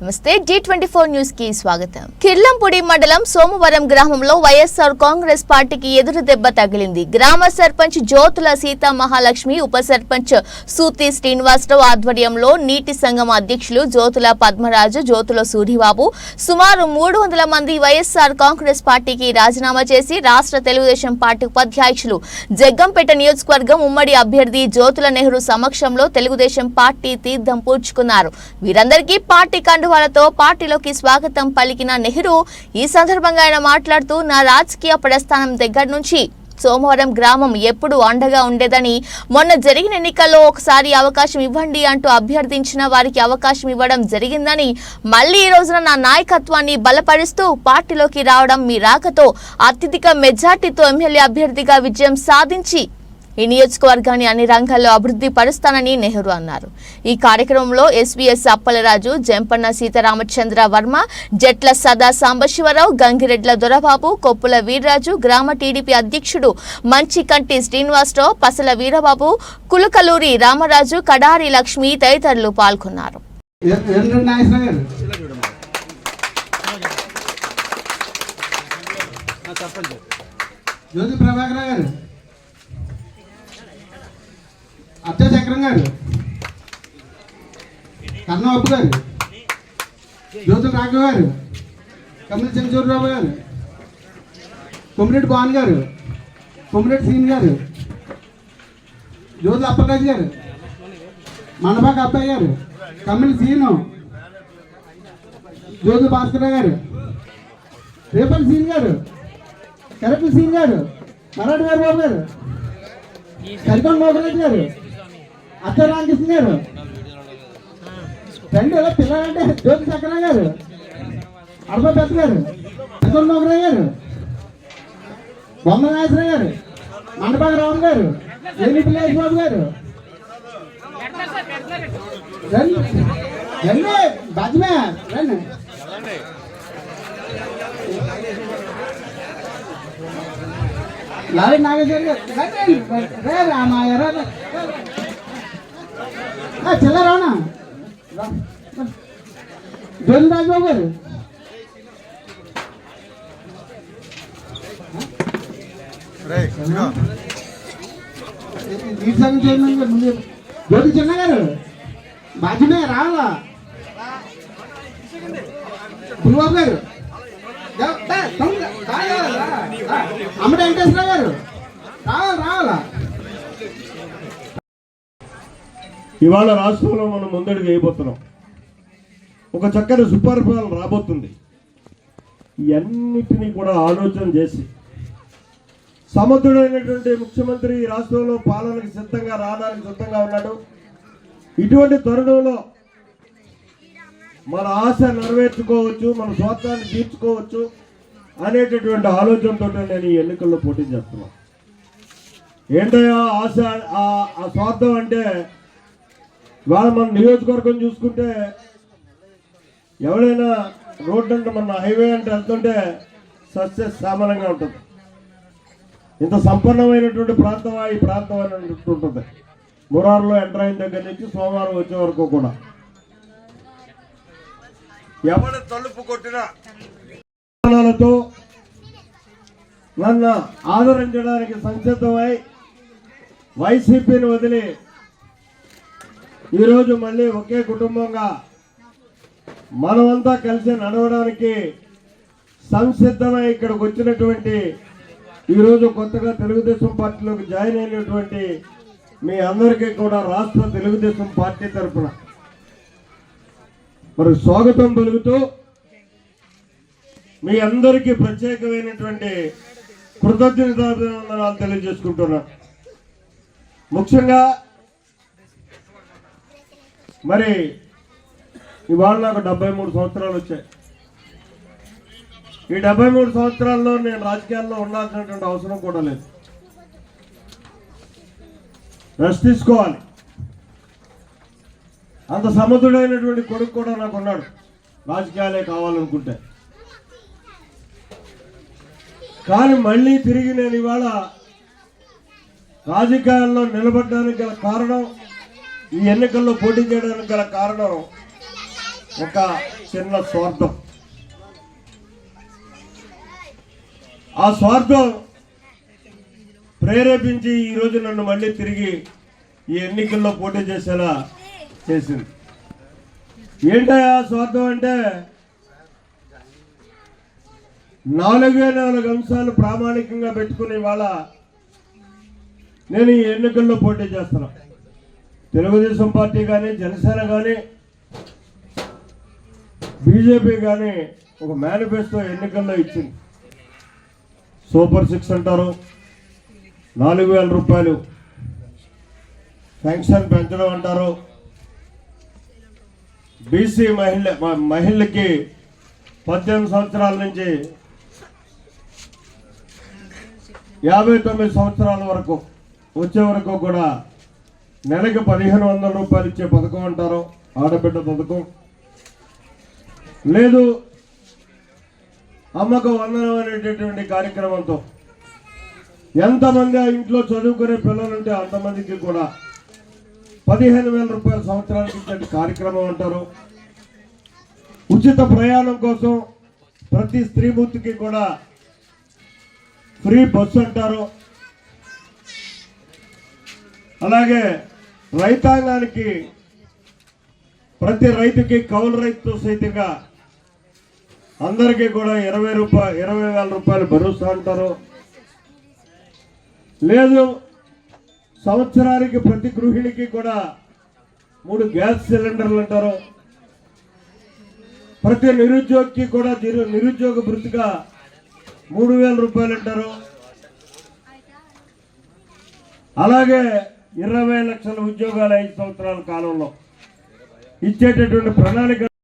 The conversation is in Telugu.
నమస్తే జీ ట్వంటీ ఫోర్ న్యూస్కి స్వాగతం. కిర్లంపూడి మండలం సోమవరం గ్రామంలో వైఎస్ఆర్ కాంగ్రెస్ పార్టీకి ఎదురు దెబ్బ తగిలింది. గ్రామ సర్పంచ్ జ్యోతుల సీతా మహాలక్ష్మి ఉప సర్పంచ్ సూతి శ్రీనివాసరావు ఆధ్వర్యంలో నీటి సంఘం అధ్యక్షులు జ్యోతుల పద్మరాజు జ్యోతుల సూరిబాబు సుమారు మూడు వందల మంది వైఎస్ఆర్ కాంగ్రెస్ పార్టీకి రాజీనామా చేసి రాష్ట్ర తెలుగుదేశం పార్టీ ఉపాధ్యక్షులు జగ్గంపేట నియోజకవర్గం ఉమ్మడి అభ్యర్థి జ్యోతుల నెహ్రూ సమక్షంలో తెలుగుదేశం పార్టీ తీర్థం పూడ్చుకున్నారు. వీరందరికీ పార్టీ కండువాలతో పార్టీలోకి స్వాగతం పలికిన నెహ్రూ ఈ సందర్భంగా ఆయన మాట్లాడుతూ నా రాజకీయ ప్రస్థానం దగ్గర నుంచి సోమవారం గ్రామం ఎప్పుడు అండగా ఉండేదని మొన్న జరిగిన ఎన్నికల్లో ఒకసారి అవకాశం ఇవ్వండి అంటూ అభ్యర్థించిన వారికి అవకాశం ఇవ్వడం జరిగిందని మళ్ళీ ఈ రోజున నా నాయకత్వాన్ని బలపరుస్తూ పార్టీలోకి రావడం మీ రాకతో అత్యధిక మెజార్టీతో ఎమ్మెల్యే అభ్యర్థిగా విజయం సాధించి ఈ నియోజకవర్గాన్ని అన్ని రంగాల్లో అభివృద్ధి పరుస్తానని నెహ్రూ అన్నారు. ఈ కార్యక్రమంలో S V S Appalaraju Jampanna Seetharamachandra Varma Jatla Sada Sambasivarao Gangiredla Dorababu Koppula Veerraju గ్రామ టీడీపీ అధ్యక్షుడు మంచికంటి శ్రీనివాసరావు పసల వీరబాబు కులకలూరి రామరాజు కడారి లక్ష్మి తదితరులు పాల్గొన్నారు. జ్యోతి ప్రభాకర్ గారు. అత్త చక్రం గారు కర్ణబాబు గారు జ్యోతుల రాఘవ గారు కమల చంద్రబాబు గారు కొమ్మిరెడ్డి భాన్ గారు కొమ్మిరెడ్డి సీన్ గారు జ్యోతుల అప్పరాజు గారు మనబాక అబ్బాయి గారు కమిలి సీను జ్యోతుల భాస్కర్ గారు రేపల్ సీన్ గారు కరెక్ట్ సీన్ గారు మరాఠీ గారు బాబు గారు సరికొండ మోహన్ గారు అసలు రామకృష్ణ గారు రెండు పిల్లలంటే జ్యోతి సక్కరా గారు అడప పెద్ద గారు సరికొండ మోహన్ గారు బొమ్మ నాగేశ్వరరావు గారు మండపాక రావు గారు ఏమి పిల్లేష్ బాబు గారు. రండి. రండి బాజ్మే రండి. లారీ నాగేశ్వర గారు రండి, రే రామాయ రా చిల్లరావునా జోన్ రాజబాబు గారు. నీటి చైర్మన్ గారు ముందు? జ్యోతి చిన్న గారు. బాధ్యమే రావాలా? పులిబాబు గారు. దా- దా, తమ్ముడు, రావాలా, రా, రా. అమ్మడి వెంకటేశ్వర గారు. రావాలా రావాలా? ఇవాళ రాష్ట్రంలో మనం ముందడుగు వేయబోతున్నాం. ఒక చక్కని సుపరిపాలన రాబోతుంది. ఇవన్నిటినీ కూడా ఆలోచన చేసి సమర్థుడైనటువంటి ముఖ్యమంత్రి ఈ రాష్ట్రంలో పాలనకు సిద్ధంగా రావడానికి సిద్ధంగా ఉన్నాడు. ఇటువంటి తరుణంలో మన ఆశ నెరవేర్చుకోవచ్చు మన స్వార్థాన్ని తీర్చుకోవచ్చు అనేటటువంటి ఆలోచనతో నేను ఈ ఎన్నికల్లో పోటీ చేస్తున్నాను. ఏంటయ్యా ఆశ ఆ స్వార్థం అంటే ఇవాళ మన నియోజకవర్గం చూసుకుంటే ఎవడైనా రోడ్డు అంటే మన హైవే అంటే వెళ్తుంటే సస్య సామాన్యంగా ఉంటుంది. ఇంత సంపన్నమైనటువంటి ప్రాంతం ఈ ప్రాంతం అనేటువంటి ఉంటుంది. మురారులో ఎంటర్ అయిన దగ్గర నుంచి సోమవారం వచ్చే వరకు కూడా. ఎవరి తలుపు కొట్టినా నన్ను ఆదరించడానికి సంసిద్ధమై వైసీపీని వదిలి ఈరోజు మళ్ళీ ఒకే కుటుంబంగా మనమంతా కలిసి నడవడానికి సంసిద్ధమై ఇక్కడికి వచ్చినటువంటి ఈరోజు కొత్తగా తెలుగుదేశం పార్టీలోకి జాయిన్ అయినటువంటి మీ అందరికీ కూడా రాష్ట్ర తెలుగుదేశం పార్టీ తరఫున మరి స్వాగతం పలుకుతూ మీ అందరికీ ప్రత్యేకమైనటువంటి కృతజ్ఞతాభినందనాలు తెలియజేసుకుంటున్నా ముఖ్యంగా మరి ఇవాళ నాకు డెబ్బై మూడు సంవత్సరాలు వచ్చాయి. ఈ డెబ్బై మూడు సంవత్సరాల్లో నేను రాజకీయాల్లో ఉండాల్సినటువంటి అవసరం కూడా లేదు. రెస్ట్ తీసుకోవాలి. అంత సమర్థుడైనటువంటి కొడుకు కూడా నాకు ఉన్నాడు. రాజకీయాలే కావాలనుకుంటే. కానీ మళ్ళీ తిరిగి నేను ఇవాళ రాజకీయాల్లో నిలబడడానికి గల కారణం ఈ ఎన్నికల్లో పోటీ చేయడానికి గల కారణం ఒక చిన్న స్వార్థం. ఆ స్వార్థం ప్రేరేపించి ఈరోజు నన్ను మళ్ళీ తిరిగి ఈ ఎన్నికల్లో పోటీ చేసేలా చేసింది. ఏంటా స్వార్థం అంటే? నాలుగే నాలుగు అంశాలు ప్రామాణికంగా పెట్టుకుని ఇవాళ నేను ఈ ఎన్నికల్లో పోటీ చేస్తున్నాను. తెలుగుదేశం పార్టీ కానీ జనసేన కానీ బీజేపీ కానీ ఒక మేనిఫెస్టో ఎన్నికల్లో ఇచ్చింది. సూపర్ సిక్స్ అంటారు. నాలుగు వేల రూపాయలు పెన్షన్ పెంచడం అంటారు. బీసీ మహిళ మహిళకి పద్దెనిమిది సంవత్సరాల నుంచి యాభై తొమ్మిది సంవత్సరాల వరకు వచ్చే వరకు కూడా నెలకి పదిహేను వందల రూపాయలు ఇచ్చే పథకం అంటారు. ఆడబిడ్డ పథకం. లేదు అమ్మకు వందనం అనేటటువంటి కార్యక్రమంతో ఎంతమంది ఆ ఇంట్లో చదువుకునే పిల్లలుంటే అంతమందికి కూడా పదిహేను వేల రూపాయల సంవత్సరానికి ఇచ్చే కార్యక్రమం అంటారు. ఉచిత ప్రయాణం కోసం ప్రతి స్త్రీమూర్తికి కూడా ఫ్రీ బస్సు అంటారు. అలాగే రైతాంగానికి ప్రతి రైతుకి కౌలు రైతు సైతంగా అందరికీ కూడా ఇరవై రూపాయ ఇరవై వేల రూపాయలు భరోసా అంటారు. లేదు సంవత్సరానికి ప్రతి గృహిణికి కూడా మూడు గ్యాస్ సిలిండర్లు అంటారు. ప్రతి నిరుద్యోగికి కూడా నిరుద్యోగ భృతిగా మూడు వేల రూపాయలు అంటారు. అలాగే ఇరవై లక్షల ఉద్యోగాలు ఐదు సంవత్సరాల కాలంలో ఇచ్చేటటువంటి ప్రణాళిక